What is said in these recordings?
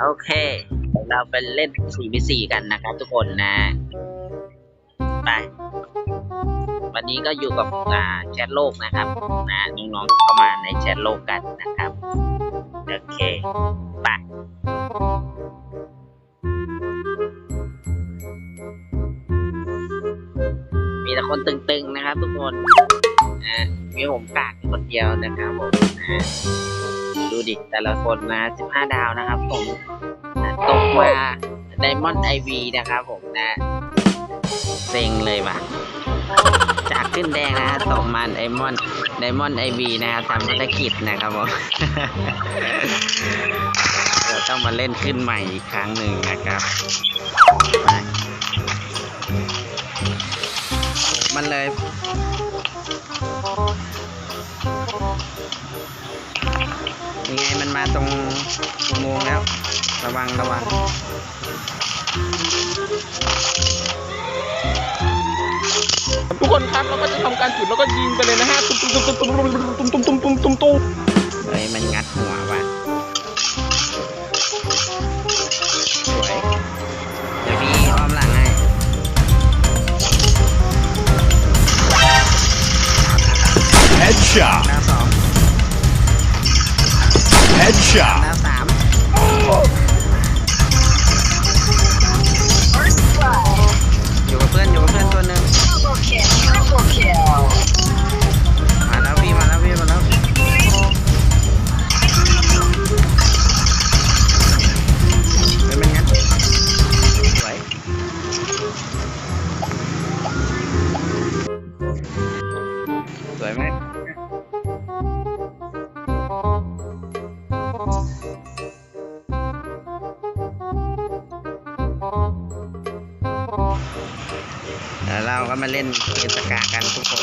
โอเค เราไปเล่น 4v4 กันนะครับทุกคนนะ ไป วันนี้ก็อยู่กับแชทโลกนะครับ นะน้องๆเข้ามาในแชทโลกกันนะครับ โอเค ไปมีแต่คนตึงๆนะครับทุกคน นะมีผมกากคนเดียวนะครับผมนะ ดูดิ แต่ละคนนะ 15 ดาวนะครับผมตกมาไดมอนด์ไอวีนะครับผมนะเซ็งเลยว่ะ จากขึ้นแดงนะฮะตกมาไดมอนด์ไดมอนด์ไอวีนะครับทำภารกิจนะครับผมเราต้องมาเล่นขึ้นใหม่อีกครั้งหนึ่งนะครับมันเลย มันมาตรงมุมงแล้ว ระวังระวังทุกคนครับเราก็จะทำการจุดแล้วก็ยิงไปเลยนะฮะตุ้มตุ้มตุ้มตุ้มตุ้มตุ้มตุ้ม shot. แล้วเราก็มาเล่นเกมสกากันทุกคน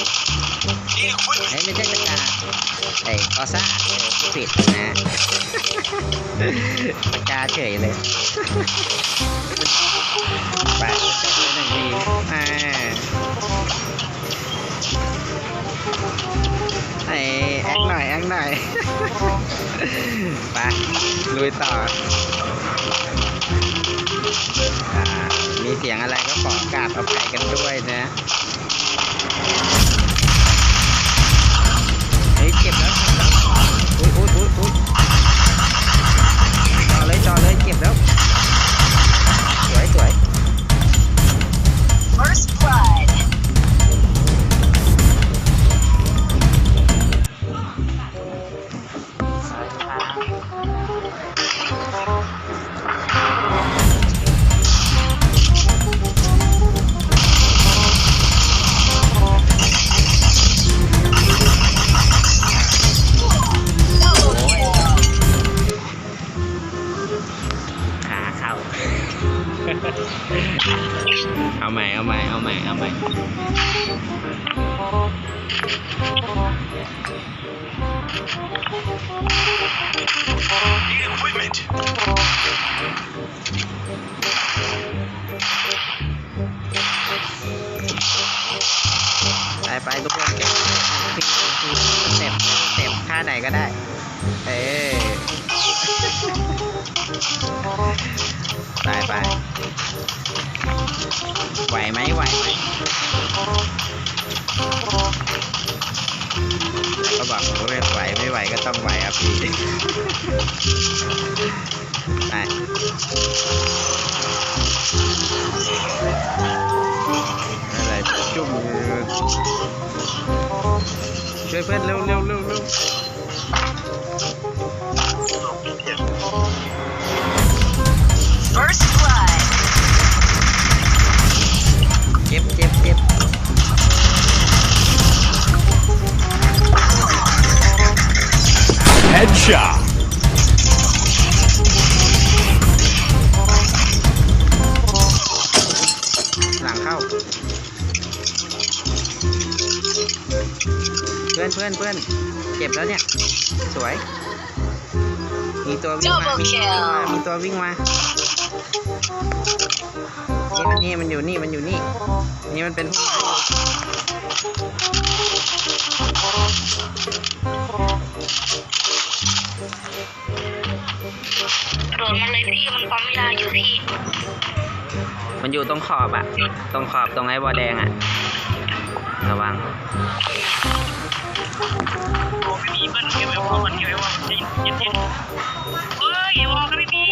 เฮ้ยไม่ใช่สกาไอ้กอซ่าผิดนะสกาเฉยเลยไปเลยหนึ่งทีอ่าไอ้แอคหน่อยแอคหน่อยไปลุยต่อ เสียงอะไรก็ขอกราบอภัยกันด้วยนะ ม่เอาใหม่เอาใหม่เอาใหม่ไปไปทุกคนเก็บทีทีเต็ปสเต็ปท่าไหนก็ได้ เออ ไปไปไหวไหมไหวไหมก็บอกผมว่าไหวไม่ไหวก็ต้องไหวครับพี่ไปอะไรจุ่มช่วยเพื่อนเร็วเร็วเร็วเร็ว พื่อนเพื่อนเพื่อนเจ็บแล้วเนี่ย สวย มีตัววิ่งมา Double มีตัววิ่งมา kill มีตัววิ่งมานี่มันนี่มันอยู่นี่มันอยู่นี่ นี่มันเป็นผู้ร้ายโดนมันเลยพี่มันอยู่ตรงขอบอะตรงขอบตรงไอ้บอแดงอะระวัง ไมีเบิ้ลเก็บไว้วอลมันเก็บไว้วอลเย็นเย็นเฮ้ยวอลก็ไม่มี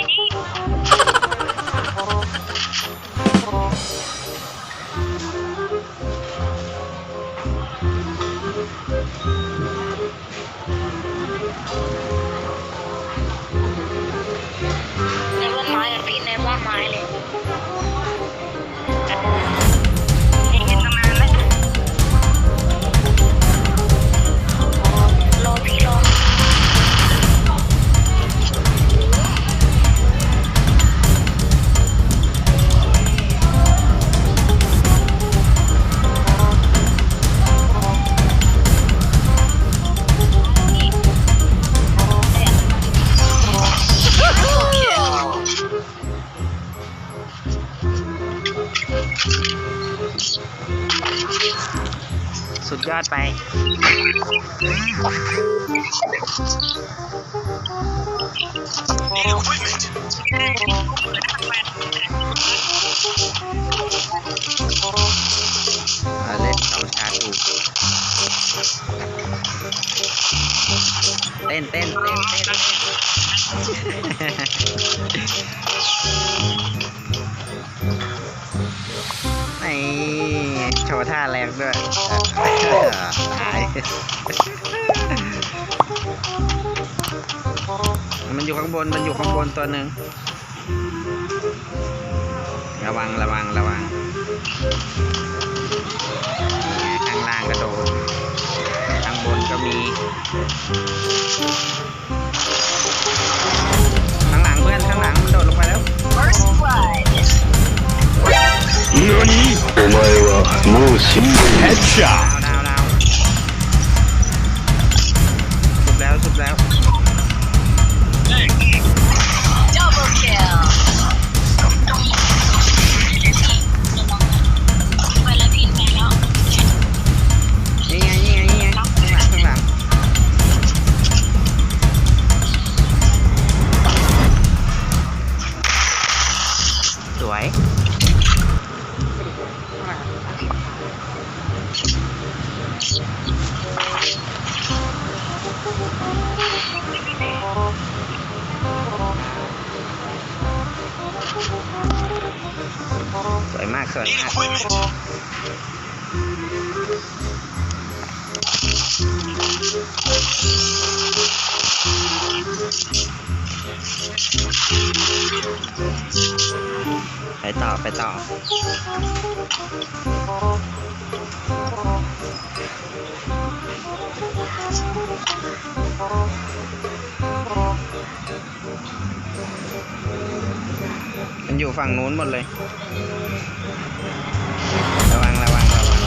ไปเอาเล่นสองชาถูกเต้นเต้นเต้นเต้นเต้น มันอยู่ข้างบน มันอยู่ข้างบนตัวหนึ่ง ระวัง ระวัง ระวัง ข้างล่างก็โดน ข้างบนก็มี ข้างหลังเพื่อน ข้างหลังมันโดดลงไปแล้ว First blood 何お前はもう死んでいる สวยมากสวยมากไปต่อไปต่อ มันอยู่ฝั่งนู้นหมดเลย ระวังระวังระวัง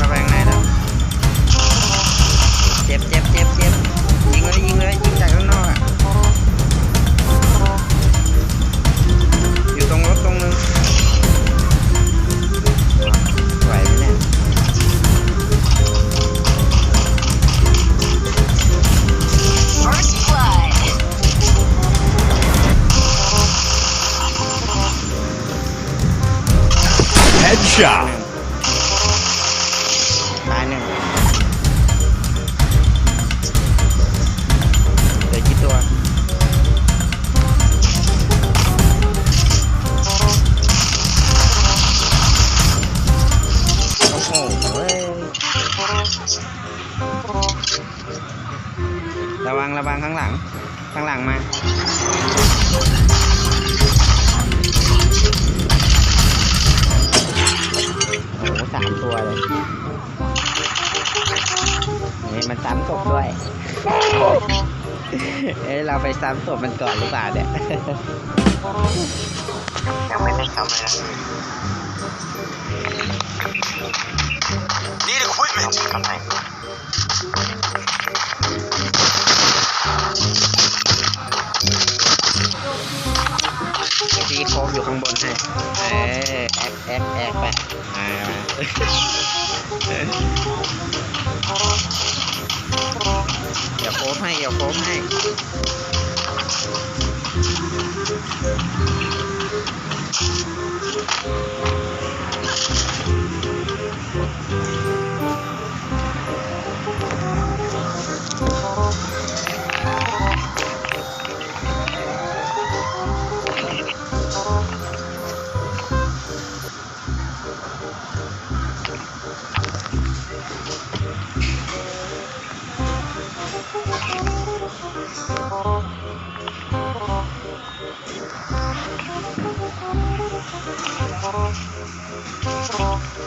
ระวัง ข้างหลัง ข้างหลังมา โอ้โหสามตัวเลย นี่มันซ้ำศพด้วย เอ้ยเราไปซ้ำศพมันก่อนหรือเปล่าเนี่ย ยังไม่ได้ทำเลยนะ Need equipment กำไรพี่โค้ง อยู่ข้างบนให้เออแอกแอกแอกไปมาอย่าโค้งให้อย่าโค้งให้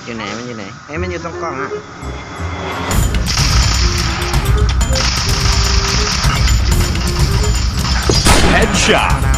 อยู่ไหนมันอยู่ไหนเอ้ยมันอยู่ตรงกล่องอะ Headshot.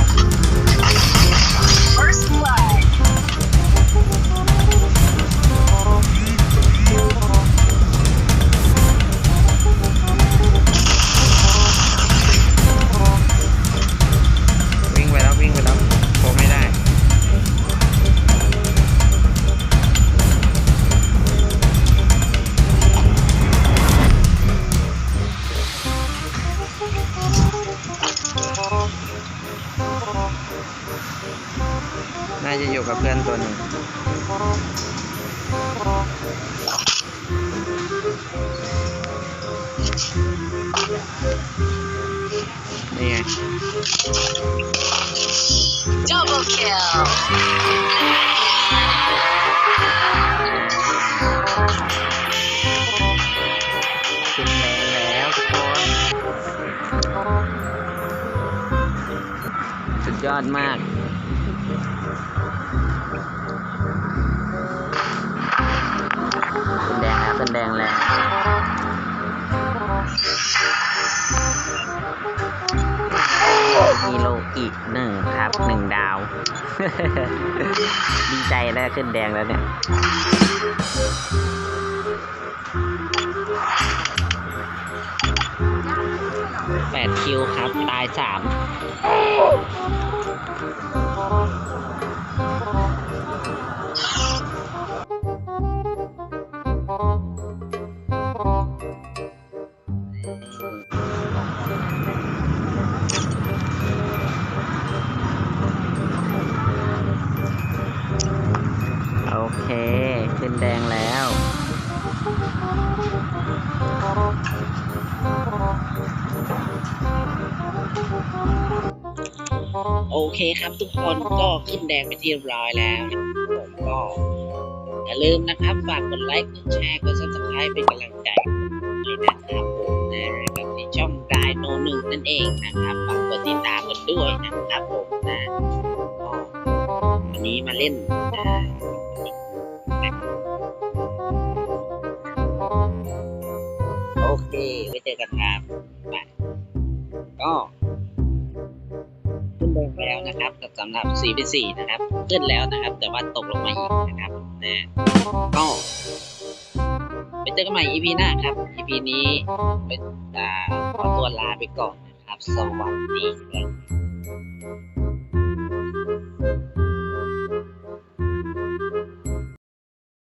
นี่ไง Double kill. ขึ้นแรงแล้วทุกคนสุดยอดมากขึ้นแดงแล้วขึ้นแดงแล้ว อีกหนึ่งครับหนึ่งดาว ดีใจแล้วขึ้นแดงแล้วเนี่ยแปดคิวครับ ตายสาม โอเคครับทุกคนก็ขึ้นแดงไปที่เรียบร้อยแล้วผมก็อย่าลืมนะครับฝากกดไลค์กดแชร์กด subscribe เป็นกำลังใจให้นะครับผมนะกับที่ช่องไดโนหนึ่งนั่นเองนะครับฝากกดติดตามกันด้วยนะครับผมนะก็วันนี้มาเล่นนะโอเคไว้เจอกันครับบายก็ ขึ้นแดงแล้วนะครับสำหรับ4เป็น4นะครับ ขึ้นแล้วนะครับ แต่ว่าตกลงมาอีกนะครับนะก็ไปเจอกันใหม่ EP หน้าครับ EP นี้เป็นอ่าขอตัวลาไปก่อนนะครับ สวัสดีครับ